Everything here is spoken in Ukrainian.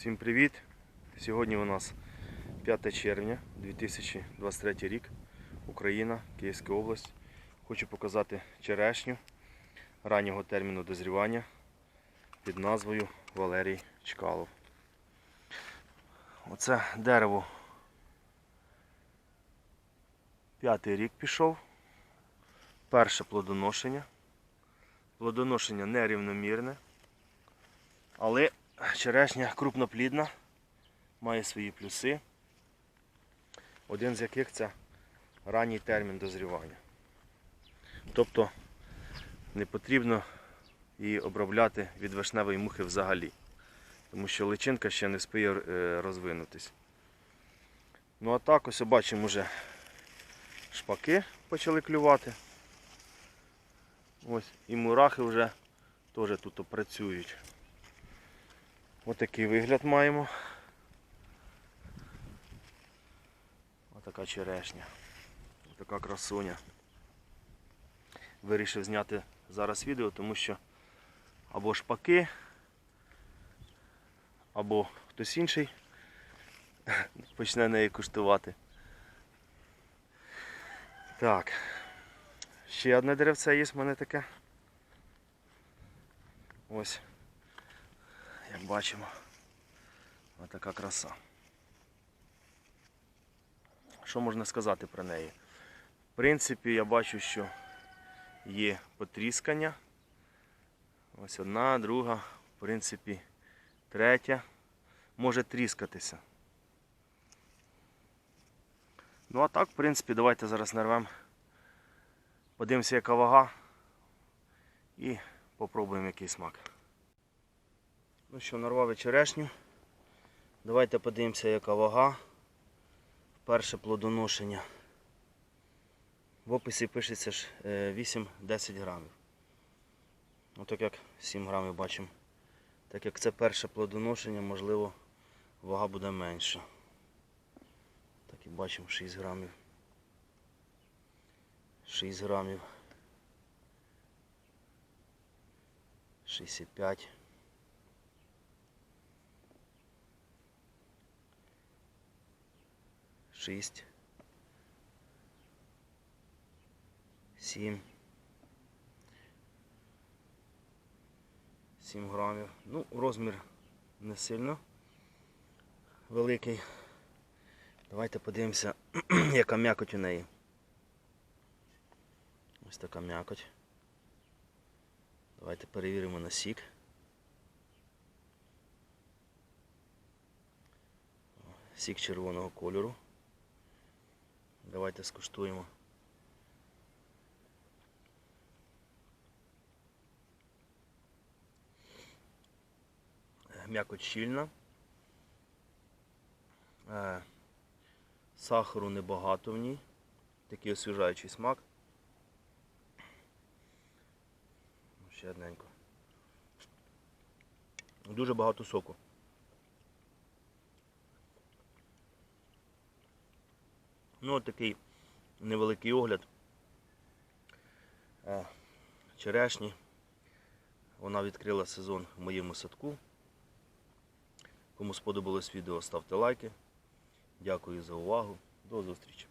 Всім привіт! Сьогодні у нас 5 червня 2023 рік, Україна, Київська область. Хочу показати черешню раннього терміну дозрівання під назвою Валерій Чкалов. Оце дерево п'ятий рік пішов. Перше плодоношення. Плодоношення нерівномірне, але черешня крупноплідна, має свої плюси. Один з яких це ранній термін дозрівання. Тобто не потрібно її обробляти від вишневої мухи взагалі, тому що личинка ще не спіє е, розвинутись. Ну а так ось бачимо вже шпаки почали клювати. Ось і мурахи вже теж тут працюють. Ось такий вигляд маємо. Ось така черешня. Ось така красуня. Вирішив зняти зараз відео, тому що або шпаки, або хтось інший почне неї куштувати. Так. Ще одне деревце є в мене таке. Ось. Як бачимо. Ось така краса. Що можна сказати про неї? В принципі, я бачу, що є потріскання. Ось одна, друга, в принципі, третя. Може тріскатися. Ну а так, в принципі, давайте зараз нарвемо. Подивимося, яка вага. І попробуємо який смак. Ну що, нарвав черешню. Давайте подивимося, яка вага. Перше плодоношення. В описі пишеться ж е, 8-10 грамів. Ну так як 7 грамів бачимо. Так як це перше плодоношення, можливо, вага буде менша. Так і бачимо 6 грамів. 6 грамів. 65. Шість. Сім. Сім грамів. Ну, розмір не сильно великий. Давайте подивимося, яка м'якоть у неї. Ось така м'якоть. Давайте перевіримо на сік. Сік червоного кольору. Давайте скуштуємо. М'якоть щільна. Е, Сахару небагато в ній. Такий освіжаючий смак. Ще одненько. Дуже багато соку. Ну от такий невеликий огляд. Е, Черешні. Вона відкрила сезон в моєму садку. Кому сподобалось відео, ставте лайки. Дякую за увагу. До зустрічі.